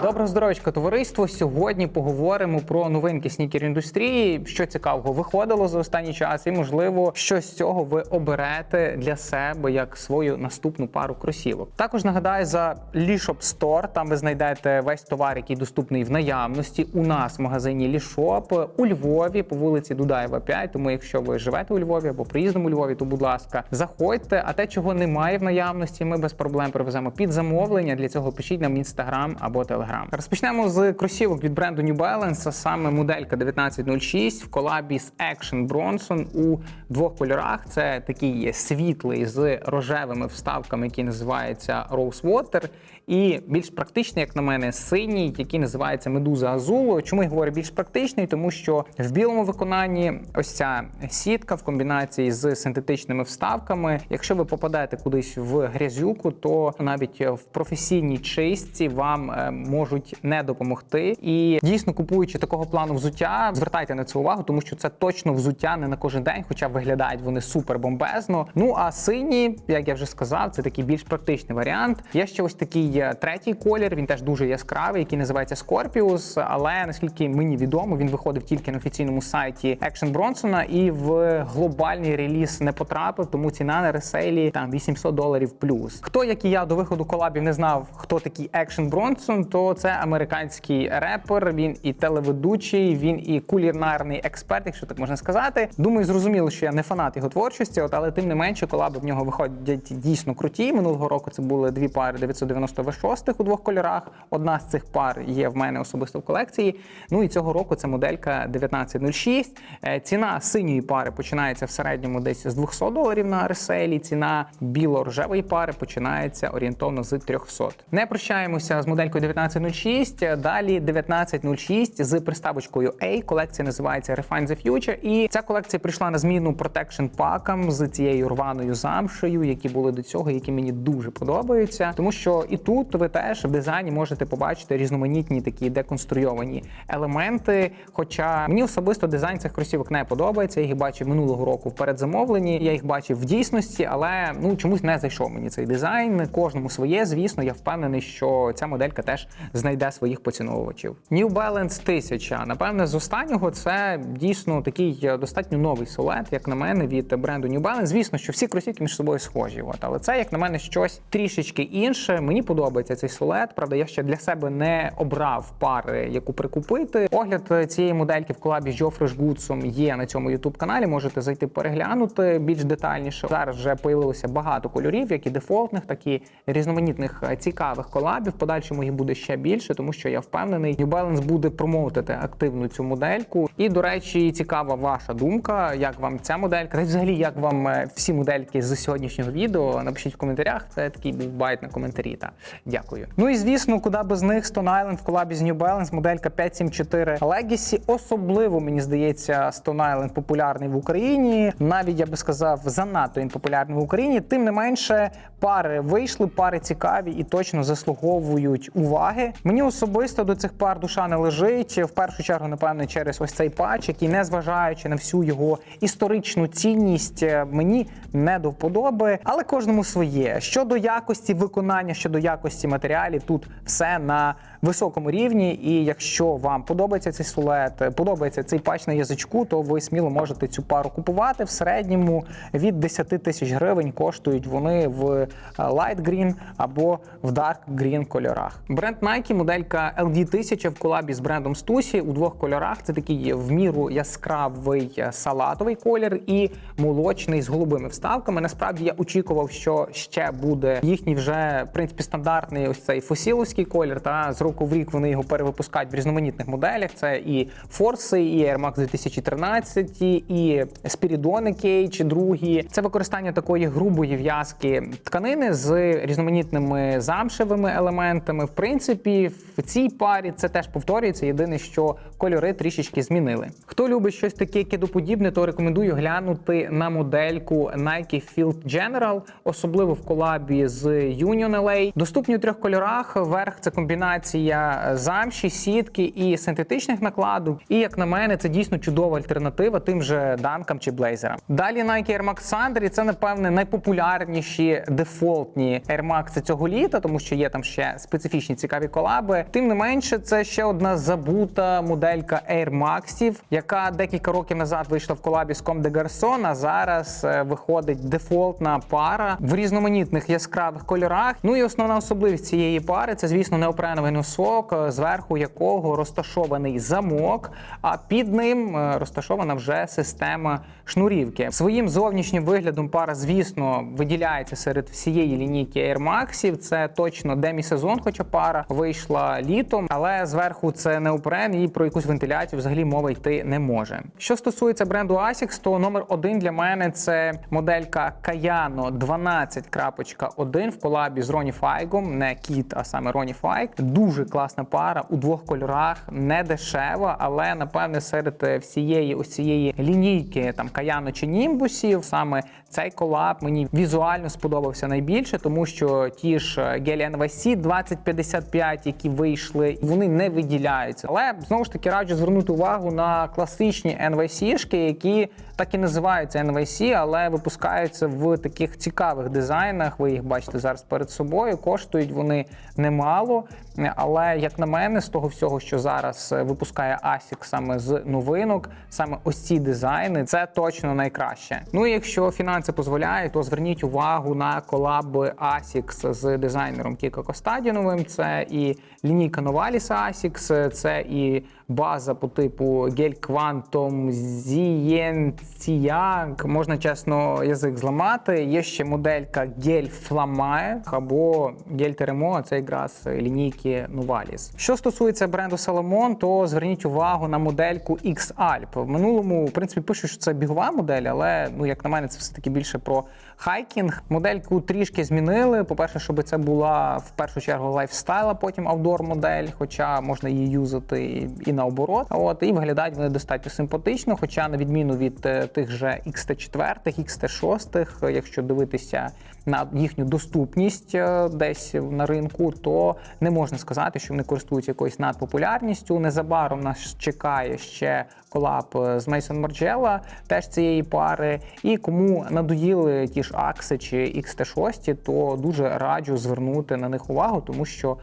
Доброго здоров'ячка, товариство. Сьогодні поговоримо про новинки снікер індустрії, що цікавого виходило за останній час, і можливо, що з цього ви оберете для себе як свою наступну пару кросівок. Також нагадаю за Лішоп Store, Там ви знайдете весь товар, який доступний в наявності. У нас в магазині Лішоп у Львові по вулиці Дудаєва 5. Тому, якщо ви живете у Львові або приїздом у Львові, то будь ласка, заходьте. А те, чого немає в наявності, ми без проблем привеземо під замовлення. Для цього пишіть нам інстаграм або телеграм. Розпочнемо з кросівок від бренду New Balance, саме моделька 1906 в колабі з Action Bronson у двох кольорах. Це такий світлий з рожевими вставками, який називається Rose і більш практичний, як на мене, синій, який називається Медуза Азулу. Чому я говорю більш практичний? Тому що в білому виконанні ось ця сітка в комбінації з синтетичними вставками. Якщо ви попадаєте кудись в грязюку, то навіть в професійній чистці вам е, можуть не допомогти. І дійсно купуючи такого плану взуття, звертайте на це увагу, тому що це точно взуття не на кожен день, хоча виглядають вони супер бомбезно. Ну а сині, як я вже сказав, це такий більш практичний варіант. Є ще ось такий е, третій колір. Він теж дуже яскравий, який називається Scorpius, Але наскільки мені відомо, він виходив тільки на офіційному сайті Action Bronson і в глобальний реліз не потрапив, тому ціна на ресейлі там 800 доларів плюс. Хто як і я до виходу колабів не знав, хто такий Action Bronson, то це американський репер. Він і телеведучий, він і кулінарний експерт, якщо так можна сказати. Думаю, зрозуміло, що я не фанат його творчості, от але тим не менше колаби в нього виходять дійсно круті. Минулого року це були дві пари 996 у двох кольорах. Одна з цих пар є в мене особисто в колекції. Ну і цього року це моделька 1906. Е, Ціна синьої пари починається в середньому десь з 200 доларів на реселі. Ціна біло-рожевої пари починається орієнтовно з 300. Не прощаємося з моделькою 1906. Далі 1906 з приставочкою A. Колекція називається Refine the Future. І ця колекція прийшла на зміну Protection пакам з цією рваною замшею, які були до цього, які мені дуже подобаються. Тому що і тут ви теж в дизайні можете побачити різноманітні такі деконструйовані елементи. Хоча мені особисто дизайн цих кросівок не подобається. Я їх бачив минулого року в передзамовленні. Я їх бачив в дійсності, але ну чомусь не зайшов мені цей дизайн. Кожному своє, звісно, я впевнений, що ця моделька теж знайде своїх поціновувачів. New Balance 1000. Напевне, з останнього це дійсно такий е, достатньо новий силует, як на мене, від бренду New Balance. Звісно, що всі кросівки між собою схожі. От, але це, як на мене, щось трішечки інше. Мені подобається цей силует. Правда, я ще для себе не обрав пари, яку прикупити. Огляд цієї модельки в колабі з Джофреш Гудсом є на цьому youtube каналі. Можете зайти переглянути більш детальніше. Зараз вже появилося багато кольорів, як і дефолтних, так і різноманітних е, цікавих колабів. В подальшому їх буде ще більше, тому що я впевнений, New Balance буде промоутити активно цю модельку. І до речі, цікава ваша думка, як вам ця моделька, та взагалі як вам е, всі модельки з сьогоднішнього відео. Напишіть в коментарях. Це такий був байт на коментарі. Та дякую. Ну і звісно, куди без них Stone Island в колабі з New Balance, моделька 574 Legacy. Особливо мені здається, Stone Island популярний в Україні. Навіть я би сказав, занадто він популярний в Україні. Тим не менше, пари вийшли, пари цікаві і точно заслуговують уваги. Мені особисто до цих пар душа не лежить. В першу чергу, напевно, через ось цей патч, який, незважаючи на всю його історичну цінність, е, мені не до вподоби, але кожному своє. Щодо якості виконання, щодо якості матеріалів, тут все на високому рівні. І якщо вам подобається цей силует, подобається цей патч на язичку, то ви сміло можете цю пару купувати. В середньому від 10 тисяч гривень коштують вони в е, Light Green або в Dark Green кольорах. Бренд Nike, моделька LD 1000 в колабі з брендом Stussy у двох кольорах. Це такий в міру яскравий е, салатовий колір і молочний з голубими вставками. Насправді я очікував, що ще буде їхній вже в принципі стандартний ось цей фосіловський колір. Та з року в рік вони його перевипускають в різноманітних моделях. Це і Форси, і Air Max 2013, і Spiridon Cage, другі. Це використання такої грубої в'язки тканини з різноманітними замшевими елементами. В принципі, в цій парі це теж повторюється. Єдине, що кольори трішечки змінили. Хто любить щось таке кедоподібне, то рекомендую глянути на модельку Nike Field General, особливо в колабі з Union LA. Доступні у трьох кольорах. Верх це комбінація замші, сітки і синтетичних накладок. І як на мене, це дійсно чудова альтернатива тим же данкам чи блейзерам. Далі Nike Air Max Thunder, і це напевне найпопулярніші дефолтні Air Max цього літа, тому що є там ще специфічні цікаві колаби. Тим не менше, це ще одна забута моделька Air Maxів, яка декілька років назад вийшла в колабі з Comme des Garçons, а зараз е, виходить дефолтна пара в різноманітних яскравих кольорах. Ну і основна особливість цієї пари це, звісно, неопреновий носок, е, зверху якого розташований замок, а під ним е, розташована вже система шнурівки. Своїм зовнішнім виглядом пара, звісно, виділяється серед всієї лінійки Air Maxів. Це точно демісезон, хоча пара вийшла літом, але зверху це не неопрен і про якусь вентиляцію взагалі мова йти не може. Що стосується бренду ASICS, то номер один для мене це моделька Каяно 12.1 в колабі з Роні Файгом, не кіт, а саме Роні Файк. Дуже класна пара у двох кольорах, не дешева, але напевне серед всієї ось цієї лінійки там Kayano чи німбусів. Саме цей колаб мені візуально сподобався найбільше, тому що ті ж Гелі NVC 2055 5, які вийшли, вони не виділяються. Але знову ж таки раджу звернути увагу на класичні NVC-шки, які так і називаються NYC, але випускаються в таких цікавих дизайнах. Ви їх бачите зараз перед собою. Коштують вони немало. Але як на мене, з того всього, що зараз е, випускає ASIC саме з новинок, саме ось ці дизайни, це точно найкраще. Ну і якщо фінанси дозволяють, то зверніть увагу на колаби ASICS з дизайнером Кіко Костадіновим. Це і лінійка Novalis ASICS, це і база по типу Quantum Zienciag. Можна чесно язик зламати. Є ще моделька Gel Flamae або Gel Teremo, це якраз лінійки Novalis. Що стосується бренду Salomon, то зверніть увагу на модельку X-Alp. В минулому, в принципі, пишуть, що це бігова модель, але ну як на мене, це все таки більше про хайкінг. Модельку трішки змінили. По-перше, щоб це була в першу чергу лайфстайл, а потім аудор модель, хоча можна її юзати і- наоборот. От і виглядають вони достатньо симпатично. Хоча, на відміну від е, тих же XT4, XT6, якщо дивитися на їхню доступність е, десь на ринку, то не можна сказати, що вони користуються якоюсь надпопулярністю. Незабаром нас чекає ще колаб е, з Мейсон Margiela, теж цієї пари. І кому надоїли ті ж Акси чи XT6, то дуже раджу звернути на них увагу, тому що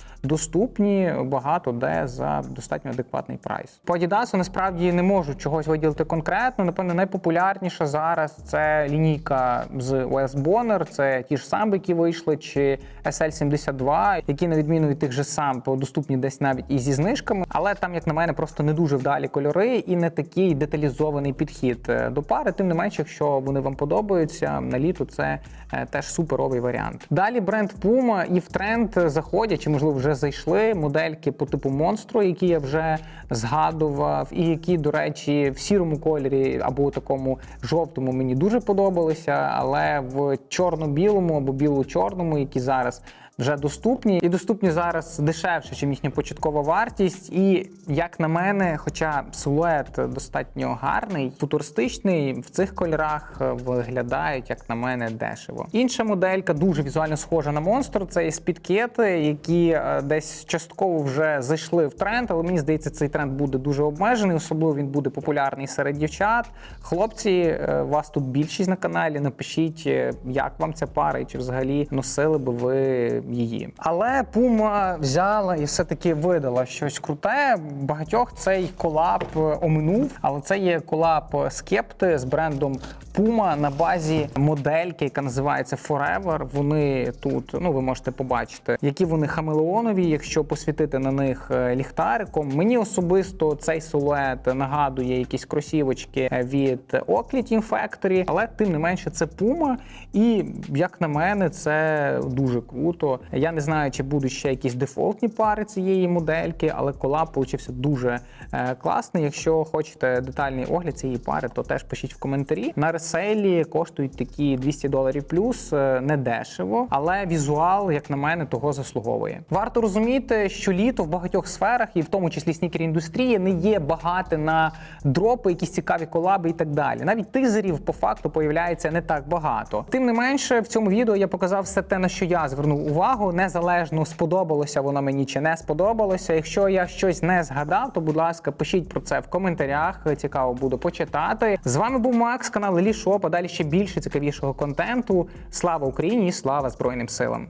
доступні багато де за достатньо адекватний прайс. По Adidas насправді не можу чогось виділити конкретно. Напевно, найпопулярніша зараз це лінійка з OS Bonner, це ті ж самби, які вийшли, чи SL72, які на відміну від тих же самп доступні десь навіть і зі знижками. Але там, як на мене, просто не дуже вдалі кольори і не такий деталізований підхід е, до пари. Тим не менше, якщо вони вам подобаються на літо, це е, теж суперовий варіант. Далі бренд Puma і в тренд заходять, чи можливо вже зайшли модельки по типу монстру, які я вже згадував, і які, до речі, в сірому кольорі або у такому жовтому мені дуже подобалися, але в чорно-білому або біло-чорному, які зараз вже доступні, і доступні зараз дешевше, ніж їхня початкова вартість. І як на мене, хоча силует достатньо гарний, футуристичний, в цих кольорах е, виглядають, як на мене, дешево. Інша моделька дуже візуально схожа на монстр. Це і спідкети, які е, десь частково вже зайшли в тренд, але мені здається, цей тренд буде дуже обмежений. Особливо він буде популярний серед дівчат. Хлопці, е, вас тут більшість на каналі. Напишіть, як вам ця пара, і чи взагалі носили би ви її. Але Puma взяла і все-таки видала щось круте. Багатьох цей колаб е, оминув, але це є колаб скепти з брендом Puma на базі модельки, яка називається Forever. Вони тут, ну ви можете побачити, які вони хамелеонові, якщо посвітити на них е, ліхтариком. Мені особисто цей силует нагадує якісь кросівочки від Oakley Team Factory, але тим не менше це Puma. І як на мене, це дуже круто. Я не знаю, чи будуть ще якісь дефолтні пари цієї модельки, але колаб получився дуже е, класний. Якщо хочете детальний огляд цієї пари, то теж пишіть в коментарі. На ресейлі коштують такі 200 доларів плюс, е, не дешево, але візуал, як на мене, того заслуговує. Варто розуміти, що літо в багатьох сферах, і в тому числі снікер індустрії, не є багате на дропи, якісь цікаві колаби і так далі. Навіть тизерів по факту появляється не так багато. Тим не менше, в цьому відео я показав все те, на що я звернув увагу. Увагу. Незалежно сподобалося воно мені чи не сподобалося. Якщо я щось не згадав, то будь ласка, пишіть про це в коментарях. Цікаво буду почитати. З вами був Макс, канал Лішоп. А далі ще більше цікавішого контенту. Слава Україні! і Слава Збройним силам!